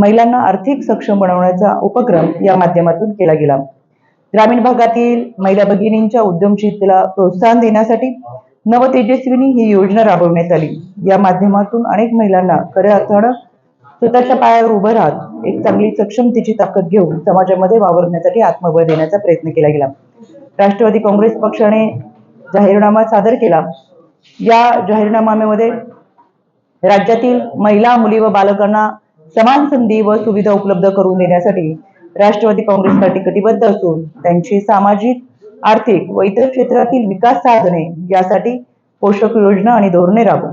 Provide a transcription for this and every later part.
महिलांना आर्थिक सक्षम बनवण्याचा उपक्रम या माध्यमातून केला गेला. ग्रामीण भागातील महिला भगिनींच्या उद्यमशीलतेला प्रोत्साहन देण्यासाठी नव तेजस्विनी ही योजना राबवण्यात आली. या माध्यमातून अनेक महिलांना खऱ्या अर्थानं स्वतःच्या पायावर उभं राहत एक चांगली सक्षमतेची ताकद घेऊन समाजामध्ये वावरण्यासाठी आत्मबळ देण्याचा प्रयत्न केला गेला. राष्ट्रवादी काँग्रेस पक्षाने जाहीरनामा सादर केला. या जाहीरनाम्यामध्ये राज्यातील महिला मुली व बालकांना समान संधी व सुविधा उपलब्ध करून देण्यासाठी राष्ट्रवादी काँग्रेस पार्टी कटिबद्ध असून त्यांची सामाजिक आर्थिक व इतर क्षेत्रातील विकास साधने यासाठी पोषक योजना आणि धोरणे राबवू.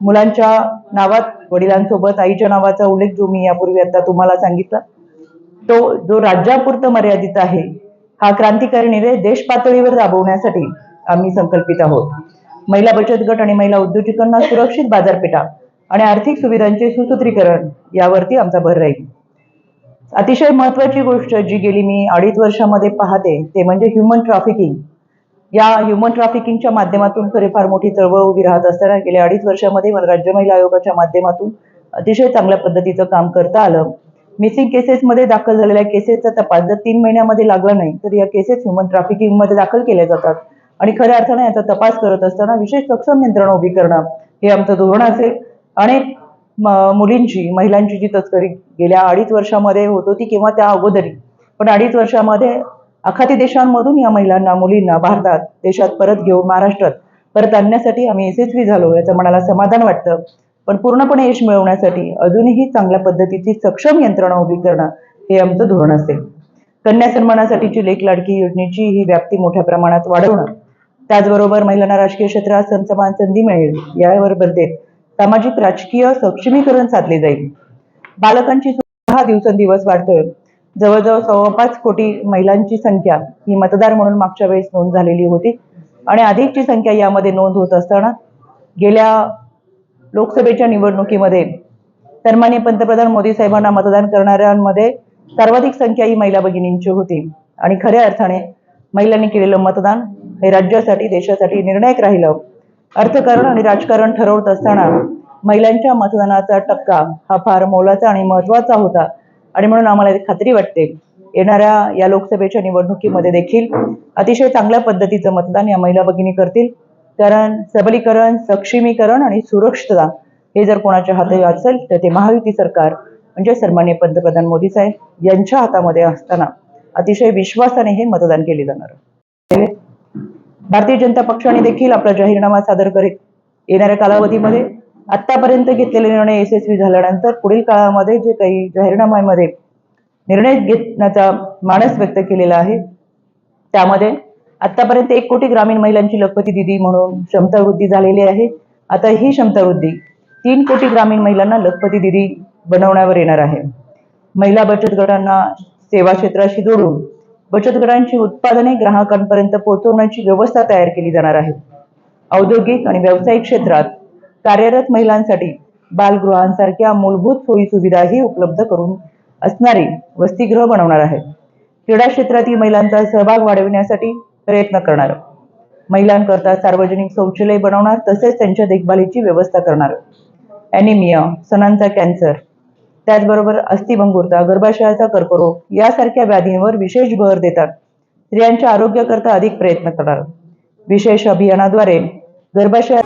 मुलांच्या नावात वडिलांसोबत आईच्या नावाचा उल्लेख जो मी यापूर्वी आता तुम्हाला सांगितला तो जो राज्यापुरतं मर्यादित आहे हा क्रांतिकारी निर्णय देश पातळीवर राबवण्यासाठी आम्ही संकल्पित आहोत. महिला बचत गट आणि महिला उद्योजकांना सुरक्षित बाजारपेठा आणि आर्थिक सुविधांचे सुसूत्रीकरण यावरती आमचा भर राहील. अतिशय महत्वाची गोष्ट जी गेली मी अडीच वर्षामध्ये पाहते ते म्हणजे ह्युमन ट्रॅफिकिंग या ह्युमन ट्रॅफिकिंगच्या माध्यमातून खरे फार मोठी चळवळ उभी राहत असताना गेल्या अडीच वर्षामध्ये मला राज्य महिला आयोगाच्या माध्यमातून अतिशय चांगल्या पद्धतीचं काम करता आलं. मिसिंग केसेसमध्ये दाखल झालेल्या केसेसचा तपास जर तीन महिन्यामध्ये लागला नाही तर या केसेस ह्युमन ट्रॅफिकिंगमध्ये दाखल केल्या जातात. आणि खऱ्या अर्थाने याचा तपास करत असताना विशेष सक्षम यंत्रणा उभी करणं हे आमचं धोरण असेल. अनेक मुलींची महिलांची जी तस्करी गेल्या अडीच वर्षामध्ये होत होती किंवा त्या अगोदरी. पण अडीच वर्षामध्ये आखाती देशांमधून या महिलांना मुलींना भारतात देशात परत घेऊन महाराष्ट्रात परत आणण्यासाठी आम्ही यशस्वी झालो याचं मनाला समाधान वाटतं. पण पूर्णपणे यश मिळवण्यासाठी अजूनही चांगल्या पद्धतीची सक्षम यंत्रणा उभी करणं हे आमचं धोरण असेल. कन्या सन्मानासाठीची लेख लाडकी योजनेची ही व्याप्ती मोठ्या प्रमाणात वाढवणं त्याचबरोबर महिलांना राजकीय क्षेत्रात समान संधी मिळेल यावर भर देत सामाजिक राजकीय सक्षमीकरण साधले जाईल. बालकांची सुद्धा दिवसेंदिवस वाढतोय. जवळजवळ सव्वा पाच कोटी महिलांची संख्या ही मतदार म्हणून मागच्या वेळेस नोंद झालेली होती. आणि अधिकची संख्या यामध्ये नोंद होत असताना गेल्या लोकसभेच्या निवडणुकीमध्ये सन्मान्य पंतप्रधान मोदी साहेबांना मतदान करणाऱ्यांमध्ये सर्वाधिक संख्या ही महिला भगिनींची होती. आणि खऱ्या अर्थाने महिलांनी केलेलं मतदान हे राज्यासाठी देशासाठी निर्णायक राहिलं. अर्थकारण आणि राजकारण ठरवत असताना महिलांच्या मतदानाचा टक्का हा फार मोलाचा आणि महत्त्वाचा होता. आणि म्हणून आम्हाला खात्री वाटते. येणाऱ्या या लोकसभेच्या निवडणुकीमध्ये देखील अतिशय चांगल्या पद्धतीचं मतदान या महिला भगिनी करतील. कारण सबलीकरण सक्षमीकरण आणि सुरक्षितता हे जर कोणाच्या हाती असेल तर ते महायुती सरकार म्हणजे सन्मान्य पंतप्रधान मोदी साहेब यांच्या हातामध्ये असताना अतिशय विश्वासाने हे मतदान केले जाणार आहे. भारतीय जनता पक्षाने देखील आपला जाहीरनामा सादर करेल येणाऱ्या कालावधीमध्ये. आतापर्यंत घेतलेले निर्णय यशस्वी झाल्यानंतर पुढील काळामध्ये जे काही जाहीरनाम्यामध्ये निर्णय घेण्याचा मानस व्यक्त केलेला आहे त्यामध्ये आतापर्यंत एक कोटी ग्रामीण महिलांची लखपती दिदी म्हणून क्षमता वृद्धी झालेली आहे. आता ही क्षमता वृद्धी तीन कोटी ग्रामीण महिलांना लखपती दिदी बनवण्यावर येणार आहे. महिला बचत गटांना सेवा क्षेत्राशी जोडून बचत गटांची उत्पादने ग्राहकांपर्यंत पोहोचवण्याची व्यवस्था तयार केली जाणार आहे. औद्योगिक आणि व्यावसायिक क्षेत्रात कार्यरत महिलांसाठी बालगृहांसारख्या मूलभूत सोयी सुविधाही उपलब्ध करून असणारी वसतिगृह बनवणार आहे. क्रीडा क्षेत्रातील महिलांचा सहभाग वाढविण्यासाठी प्रयत्न करणार. महिलांकरता सार्वजनिक शौचालय बनवणार तसेच त्यांच्या देखभालीची व्यवस्था करणार. ॲनिमिया सणांचा कॅन्सर त्याचबरोबर अस्थिभंगुरता गर्भाशयाचा कर्करोग यासारख्या व्याधींवर विशेष भर देतात. स्त्रियांच्या आरोग्याकरता अधिक प्रयत्न करणार. विशेष अभियानाद्वारे गर्भाशया